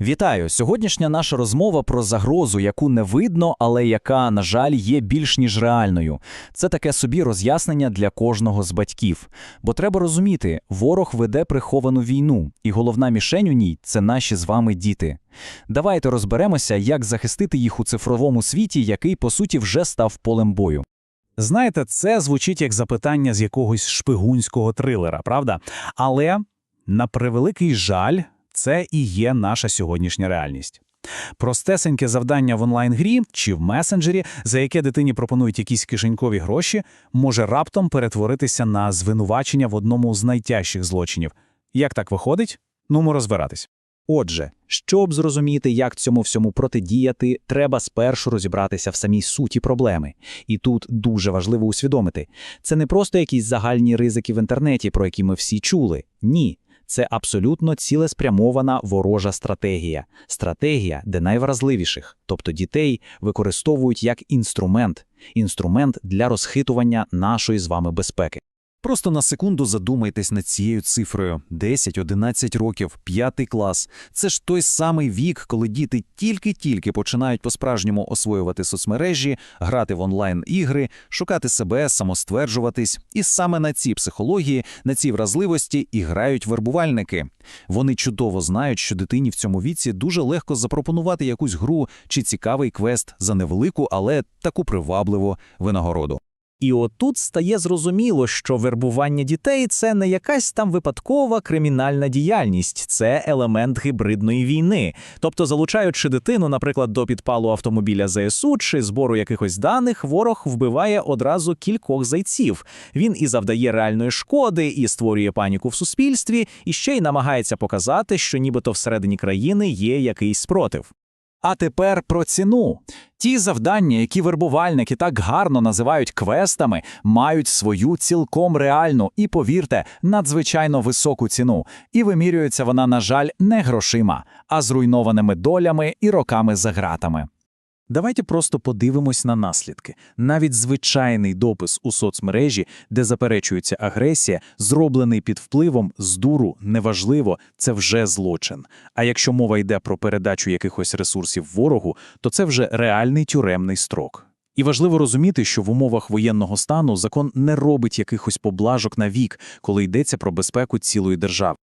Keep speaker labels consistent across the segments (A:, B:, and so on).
A: Вітаю! Сьогоднішня наша розмова про загрозу, яку не видно, але яка, на жаль, є більш ніж реальною. Це таке собі роз'яснення для кожного з батьків. Бо треба розуміти, ворог веде приховану війну, і головна мішень у ній це наші з вами діти. Давайте розберемося, як захистити їх у цифровому світі, який, по суті, вже став полем бою.
B: Знаєте, це звучить як запитання з якогось шпигунського трилера, правда? Але, на превеликий жаль, це і є наша сьогоднішня реальність. Простесеньке завдання в онлайн-грі чи в месенджері, за яке дитині пропонують якісь кишенькові гроші, може раптом перетворитися на звинувачення в одному з найтяжчих злочинів. Як так виходить? Ну, розбиратись.
A: Отже, щоб зрозуміти, як цьому всьому протидіяти, треба спершу розібратися в самій суті проблеми. І тут дуже важливо усвідомити, це не просто якісь загальні ризики в інтернеті, про які ми всі чули. Ні. Це абсолютно цілеспрямована ворожа стратегія. Стратегія, де найвразливіших, тобто дітей, використовують як інструмент, інструмент для розхитування нашої з вами безпеки.
C: Просто на секунду задумайтесь над цією цифрою: 10-11 років, 5 клас. Це ж той самий вік, коли діти тільки-тільки починають по-справжньому освоювати соцмережі, грати в онлайн-ігри, шукати себе, самостверджуватись. І саме на цій психології, на цій вразливості і грають вербувальники. Вони чудово знають, що дитині в цьому віці дуже легко запропонувати якусь гру чи цікавий квест за невелику, але таку привабливу винагороду.
D: І отут стає зрозуміло, що вербування дітей це не якась там випадкова кримінальна діяльність, це елемент гібридної війни. Тобто, залучаючи дитину, наприклад, до підпалу автомобіля ЗСУ чи збору якихось даних, ворог вбиває одразу кількох зайців. Він і завдає реальної шкоди, і створює паніку в суспільстві, і ще й намагається показати, що нібито всередині країни є якийсь спротив.
B: А тепер про ціну. Ті завдання, які вербувальники так гарно називають квестами, мають свою цілком реальну і, повірте, надзвичайно високу ціну. І вимірюється вона, на жаль, не грошима, а зруйнованими долями і роками за ґратами. Давайте просто подивимось на наслідки. Навіть звичайний допис у соцмережі, де заперечується агресія, зроблений під впливом з дуру, неважливо, це вже злочин. А якщо мова йде про передачу якихось ресурсів ворогу, то це вже реальний тюремний строк. І важливо розуміти, що в умовах воєнного стану закон не робить якихось поблажок на вік, коли йдеться про безпеку цілої держави.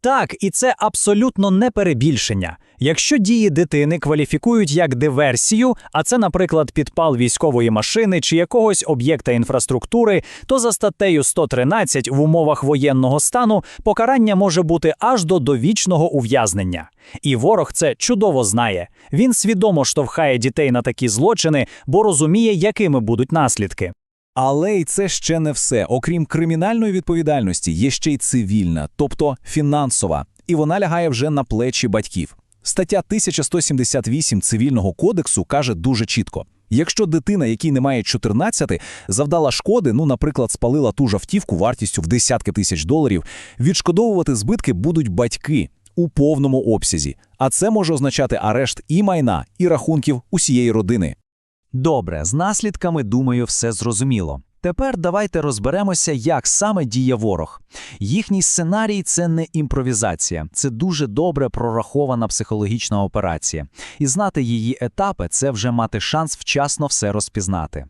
D: Так, і це абсолютно не перебільшення. Якщо дії дитини кваліфікують як диверсію, а це, наприклад, підпал військової машини чи якогось об'єкта інфраструктури, то за статтею 113 в умовах воєнного стану покарання може бути аж до довічного ув'язнення. І ворог це чудово знає. Він свідомо штовхає дітей на такі злочини, бо розуміє, якими будуть наслідки.
C: Але й це ще не все. Окрім кримінальної відповідальності, є ще й цивільна, тобто фінансова, і вона лягає вже на плечі батьків. Стаття 1178 цивільного кодексу каже дуже чітко: якщо дитина, якій немає 14, завдала шкоди, ну, наприклад, спалила ту ж автівку вартістю в десятки тисяч доларів, відшкодовувати збитки будуть батьки у повному обсязі. А це може означати арешт і майна, і рахунків усієї родини.
A: Добре, з наслідками, думаю, все зрозуміло. Тепер давайте розберемося, як саме діє ворог. Їхній сценарій це не імпровізація, це дуже добре прорахована психологічна операція. І знати її етапи це вже мати шанс вчасно все розпізнати.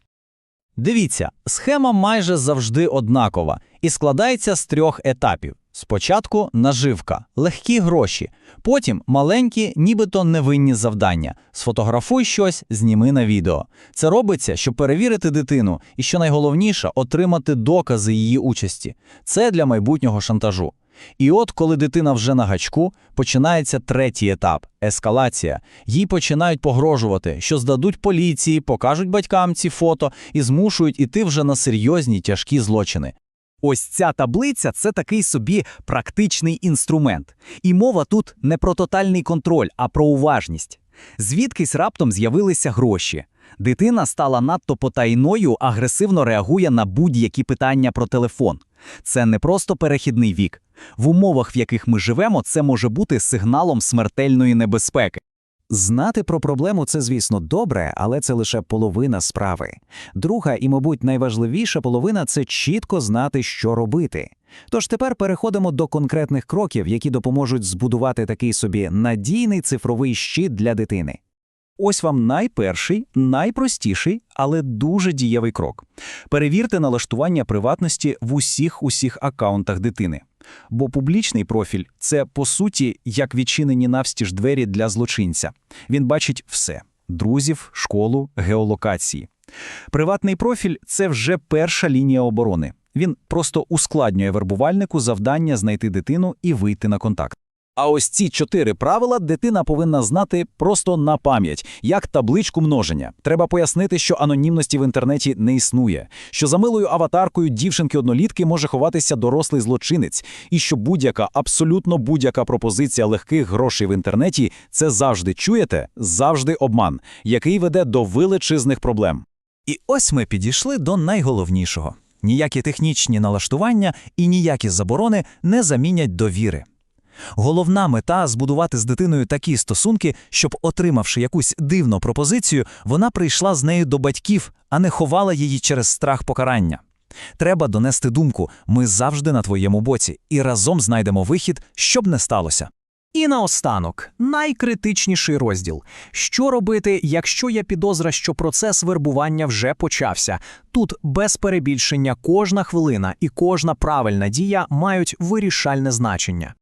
A: Дивіться, схема майже завжди однакова і складається з трьох етапів. Спочатку наживка, легкі гроші, потім маленькі, нібито невинні завдання. Сфотографуй щось, зніми на відео. Це робиться, щоб перевірити дитину і, що найголовніше, отримати докази її участі. Це для майбутнього шантажу. І от, коли дитина вже на гачку, починається третій етап ескалація. Їй починають погрожувати, що здадуть поліції, покажуть батькам ці фото і змушують іти вже на серйозні тяжкі злочини. Ось ця таблиця це такий собі практичний інструмент. І мова тут не про тотальний контроль, а про уважність. Звідкись раптом з'явилися гроші. Дитина стала надто потайною, агресивно реагує на будь-які питання про телефон. Це не просто перехідний вік. В умовах, в яких ми живемо, це може бути сигналом смертельної небезпеки.
C: Знати про проблему це, звісно, добре, але це лише половина справи. Друга і, мабуть, найважливіша половина це чітко знати, що робити.
A: Тож тепер переходимо до конкретних кроків, які допоможуть збудувати такий собі надійний цифровий щит для дитини. Ось вам найперший, найпростіший, але дуже дієвий крок. Перевірте налаштування приватності в усіх усіх акаунтах дитини. Бо публічний профіль це по суті як відчинені навстіж двері для злочинця. Він бачить все: друзів, школу, геолокації. Приватний профіль це вже перша лінія оборони. Він просто ускладнює вербувальнику завдання знайти дитину і вийти на контакт. А ось ці чотири правила дитина повинна знати просто на пам'ять, як табличку множення. Треба пояснити, що анонімності в інтернеті не існує, що за милою аватаркою дівчинки-однолітки може ховатися дорослий злочинець, і що будь-яка, абсолютно будь-яка пропозиція легких грошей в інтернеті це завжди чуєте, завжди обман, який веде до величезних проблем. І ось ми підійшли до найголовнішого: ніякі технічні налаштування і ніякі заборони не замінять довіри. Головна мета збудувати з дитиною такі стосунки, щоб, отримавши якусь дивну пропозицію, вона прийшла з нею до батьків, а не ховала її через страх покарання. Треба донести думку: ми завжди на твоєму боці, і разом знайдемо вихід, щоб не сталося.
D: І наостанок, найкритичніший розділ. Що робити, якщо є підозра, що процес вербування вже почався? Тут без перебільшення кожна хвилина і кожна правильна дія мають вирішальне значення.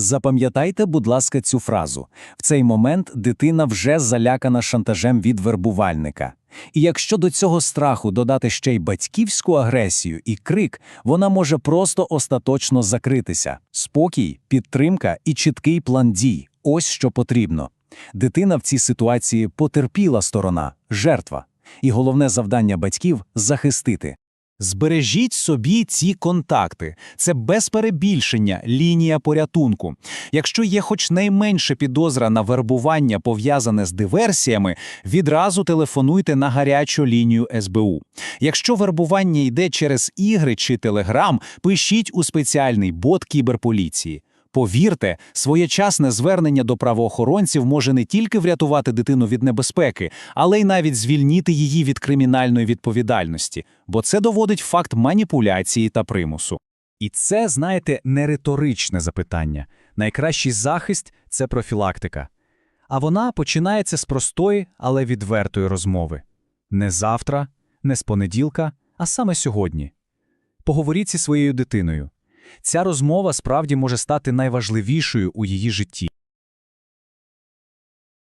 C: Запам'ятайте, будь ласка, цю фразу. В цей момент дитина вже залякана шантажем від вербувальника. І якщо до цього страху додати ще й батьківську агресію і крик, вона може просто остаточно закритися. Спокій, підтримка і чіткий план дій – ось що потрібно. Дитина в цій ситуації потерпіла сторона, жертва. І головне завдання батьків – захистити.
B: Збережіть собі ці контакти. Це без перебільшення лінія порятунку. Якщо є хоч найменше підозра на вербування пов'язане з диверсіями, відразу телефонуйте на гарячу лінію СБУ. Якщо вербування йде через ігри чи телеграм, пишіть у спеціальний бот кіберполіції. Повірте, своєчасне звернення до правоохоронців може не тільки врятувати дитину від небезпеки, але й навіть звільнити її від кримінальної відповідальності, бо це доводить факт маніпуляції та примусу.
A: І це, знаєте, не риторичне запитання. Найкращий захист це профілактика. А вона починається з простої, але відвертої розмови. Не завтра, не з понеділка, а саме сьогодні. Поговоріть зі своєю дитиною. Ця розмова справді може стати найважливішою у її житті.